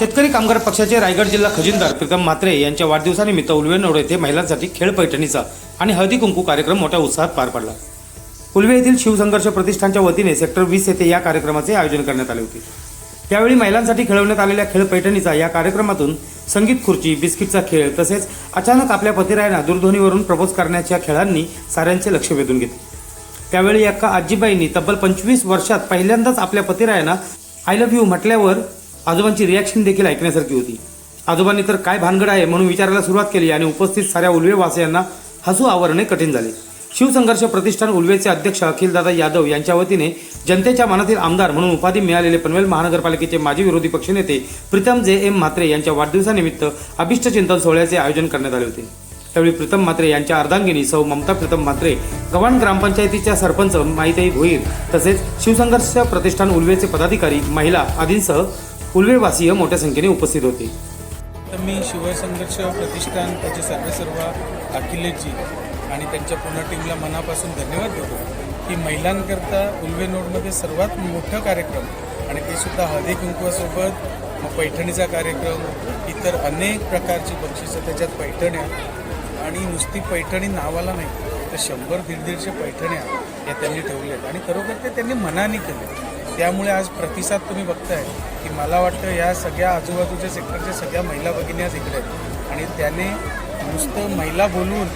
शेतकरी कामगार पक्षाचे रायगड जिल्हा खजिनदार प्रीतम म्हात्रे यांच्या वाढदिवसानिमित्त उलवे नोडे येथे महिलांसाठी खेळ पैठणीचा आणि हळदी कुंकू कार्यक्रम मोठ्या उत्साहात पार पडला. उलवे येथील शिवसंघर्ष प्रतिष्ठानच्या वतीने सेक्टर वीस येथे या कार्यक्रमाचे आयोजन करण्यात आले होते. त्यावेळी महिलांसाठी खेळवण्यात आलेल्या खेळ पैठणीचा या कार्यक्रमातून संगीत खुर्ची बिस्किटचा खेळ तसेच अचानक आपल्या पतिरायांना दूरध्वनीवरून प्रपोज करण्याच्या खेळांनी साऱ्यांचे लक्ष वेधून घेतले. त्यावेळी एका आजीबाईंनी तब्बल पंचवीस वर्षात पहिल्यांदाच आपल्या पतिरायांना आय लव्ह यू म्हटल्यावर आजोबांची रिॲक्शन देखील ऐकण्यासारखी होती. आजोबांनी तर काय भानगड आहे म्हणून विचारायला सुरुवात केली आणि उपस्थित साऱ्या उल्वेवासियांना हसू आवरणे कठीण झाले. शिवसंघर्ष प्रतिष्ठान उलवेचे अध्यक्ष अखिलदादा यादव यांच्या वतीने जनतेच्या मनातील आमदार म्हणून उपाधी मिळालेले पनवेल महानगरपालिकेचे माजी विरोधी पक्षनेते प्रीतम जे एम म्हात्रे यांच्या वाढदिवसानिमित्त अभिष्ट चिंतन सोहळ्याचे आयोजन करण्यात आले होते. त्यावेळी प्रीतम म्हात्रे यांच्या अर्धांगिनी सौ ममता प्रीतम म्हात्रे गव्हाण ग्रामपंचायतीच्या सरपंच माहितीही भोईर तसेच शिवसंघर्ष प्रतिष्ठान उलवेचे पदाधिकारी महिला आदींसह उलवेवासीय मोठ्या संख्येने उपस्थित होते. तर मी शिवसंघर्ष प्रतिष्ठान त्याचे सर्व सर्व अखिलेशजी आणि त्यांच्या पूर्ण टीमला मनापासून धन्यवाद देतो. की महिलांकरता उल्वे नोडमध्ये सर्वात मोठा कार्यक्रम आणि ते सुद्धा हळदी कुंकवासोबत मग पैठणीचा कार्यक्रम इतर अनेक प्रकारची बक्षिसं त्याच्यात पैठण्या आणि नुसती पैठणी नावाला नाही तर शंभर दीड दीडशे पैठण्या या त्यांनी ठेवल्यात आणि खरोखर ते त्यांनी मनाने केले त्यामुळे आज प्रतिसाद तुम्ही बघताय की मला वाटतं या सगळ्या आजूबाजूच्या सेक्टरच्या सगळ्या महिला भगिनी आज इकडे आहेत. आणि त्याने नुसतं महिला बोलून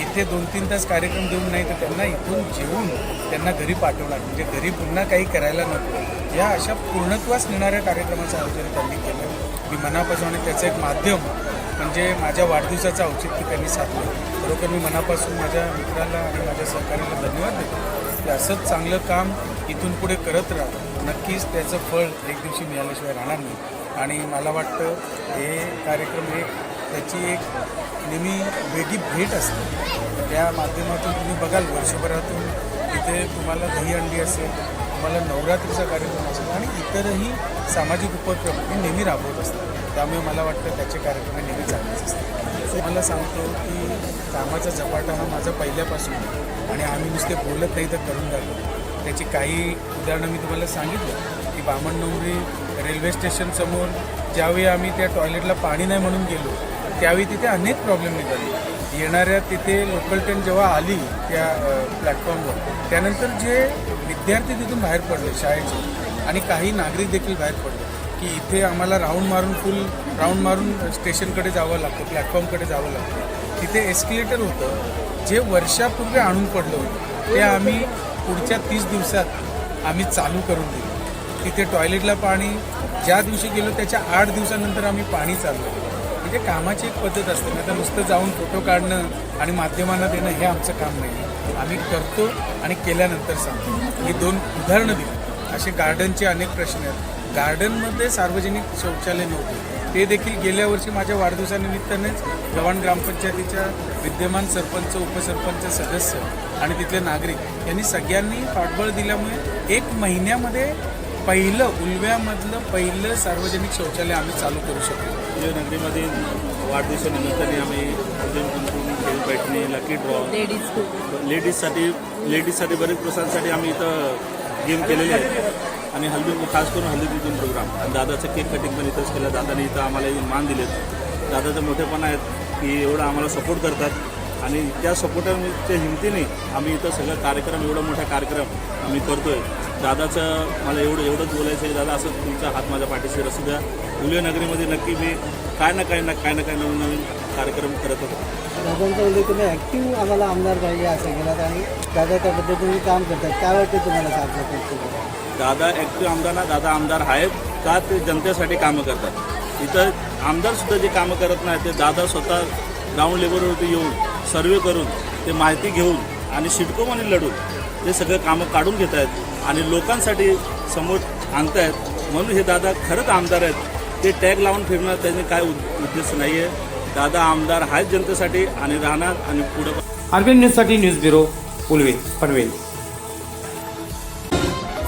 इथे दोन तीन तास कार्यक्रम देऊन नाही तर त्यांना इथून जेवून त्यांना घरी पाठवणार. म्हणजे घरी पुन्हा काही करायला नको. या अशा पूर्णत्वास नेणाऱ्या कार्यक्रमाचं आयोजन त्यांनी केलं. मी मनापासून आणि त्याचं एक माध्यम म्हणजे माझ्या वाढदिवसाचं औचित्य त्यांनी साधलं. खरोखर मी मनापासून माझ्या मित्राला आणि माझ्या सहकार्याला धन्यवाद देतो. की असंच चांगलं काम इथून पुढे करत राहा. नक्कीच त्याचं फळ एक दिवशी मिळाल्याशिवाय राहणार नाही. आणि मला वाटतं हे कार्यक्रम एक त्याची एक नेहमी वेगळी भेट असते. त्या माध्यमातून तुम्ही बघाल वर्षभरातून इथे तुम्हाला दहीहंडी असेल तुम्हाला नवरात्रीचा कार्यक्रम असेल आणि इतरही सामाजिक उपक्रम हे नेहमी राबवत असतात. त्यामुळे मला वाटतं त्याचे कार्यक्रम हे नेहमी चांगलेच असतात मला सांगतो की कामाचा झपाटा हा माझा पहिल्यापासून आणि आम्ही नुसते बोलत नाही तर करून जातो त्याची काही उदाहरणं मी तुम्हाला सांगितलं की बामणडोंगरी रेल्वे स्टेशनसमोर ज्यावेळी आम्ही त्या टॉयलेटला पाणी नाही म्हणून गेलो त्यावेळी तिथे अनेक प्रॉब्लेम निघाले. येणाऱ्या तिथे लोकल ट्रेन जेव्हा आली त्या प्लॅटफॉर्मवर त्यानंतर जे विद्यार्थी तिथून बाहेर पडले शाळेचे आणि काही नागरिक देखील बाहेर पडले की इथे आम्हाला राऊंड मारून फुल राऊंड मारून स्टेशनकडे जावं लागतं प्लॅटफॉर्मकडे जावं लागतं. तिथे एस्किलेटर होतं. जे वर्षापूर्वी आणून पडलं होतं ते आम्ही पुढच्या तीस दिवसात आम्ही चालू करून दिलं. तिथे टॉयलेटला पाणी ज्या दिवशी गेलो त्याच्या आठ दिवसानंतर आम्ही पाणी चालू म्हणजे कामाची एक पद्धत असते नाही तर नुसतं जाऊन फोटो काढणं आणि माध्यमांना देणं हे आमचं काम नाही. आम्ही करतो आणि केल्यानंतर सांगतो. ही दोन उदाहरणं दिली. असे गार्डनचे अनेक प्रश्न आहेत. गार्डनमध्ये सार्वजनिक शौचालय नव्हते. ते देखील गेल्या वर्षी माझ्या वाढदिवसानिमित्तानेच गव्हाण ग्रामपंचायतीच्या विद्यमान सरपंच उपसरपंच सदस्य आणि तिथले नागरिक यांनी सगळ्यांनी पाठबळ दिल्यामुळे एक महिन्यामध्ये पहिलं उलव्यामधलं पहिलं सार्वजनिक शौचालय आम्ही चालू करू शकतो नगरीमध्ये वाढदिवसानिमित्ताने आम्ही उद्यम कुंकुम खेळ बैठणी लकी ड्रॉ लेडीज खूप लेडीजसाठी लेडीजसाठी बरेच प्रोत्साहनासाठी आम्ही इथं गेम केलेले आहेत आणि हल्दी खास करून हल्दी कुंकूम प्रोग्राम आणि दादाचं केक कटिंग पण इथंच केलं. दादाने इथं आम्हाला मान दिलेत. दादाचं मोठेपण आहेत की एवढं आम्हाला सपोर्ट करतात. आणि त्या सपोर्टच्या हिमतीने आम्ही इथं सगळं कार्यक्रम एवढा मोठा कार्यक्रम आम्ही करतोय. दादाचं मला एवढं एवढंच बोलायचं आहे. दादा असं तुमचा हात माझ्या पाठीशी असू द्या. उल्वे नगरीमध्ये नक्की मी काय ना काय ना काय ना काय नवीन नवीन कार्यक्रम करत होतो. दादांचं म्हणजे तुम्ही ॲक्टिव्ह आम्हाला आमदार पाहिजे असं केलं आणि दादा त्या पद्धतीने काम करतात. काय वाटतं तुम्हाला साधलं दादा ॲक्टिव्ह आमदार ना दादा आमदार आहेत का ते जनतेसाठी कामं करतात. इथं आमदारसुद्धा जे कामं करत नाही ते दादा स्वतः ग्राउंड लेवलवरती येऊन सर्वे करून ते माहिती घेऊन आणि शिडकोमध्ये लढून ते सगळं कामं काढून घेत आहेत आणि लोकांसाठी समोर आणतायत म्हणून हे दादा खरंच आमदार आहेत. ते टॅग लावून फिरणं त्यांनी काय उद- उद्देश नाही आहे दादा आमदार आहेत जनतेसाठी आणि राहणार आणि पुढं आरबीएन न्यूजसाठी न्यूज ब्युरो पुलवे पनवेल.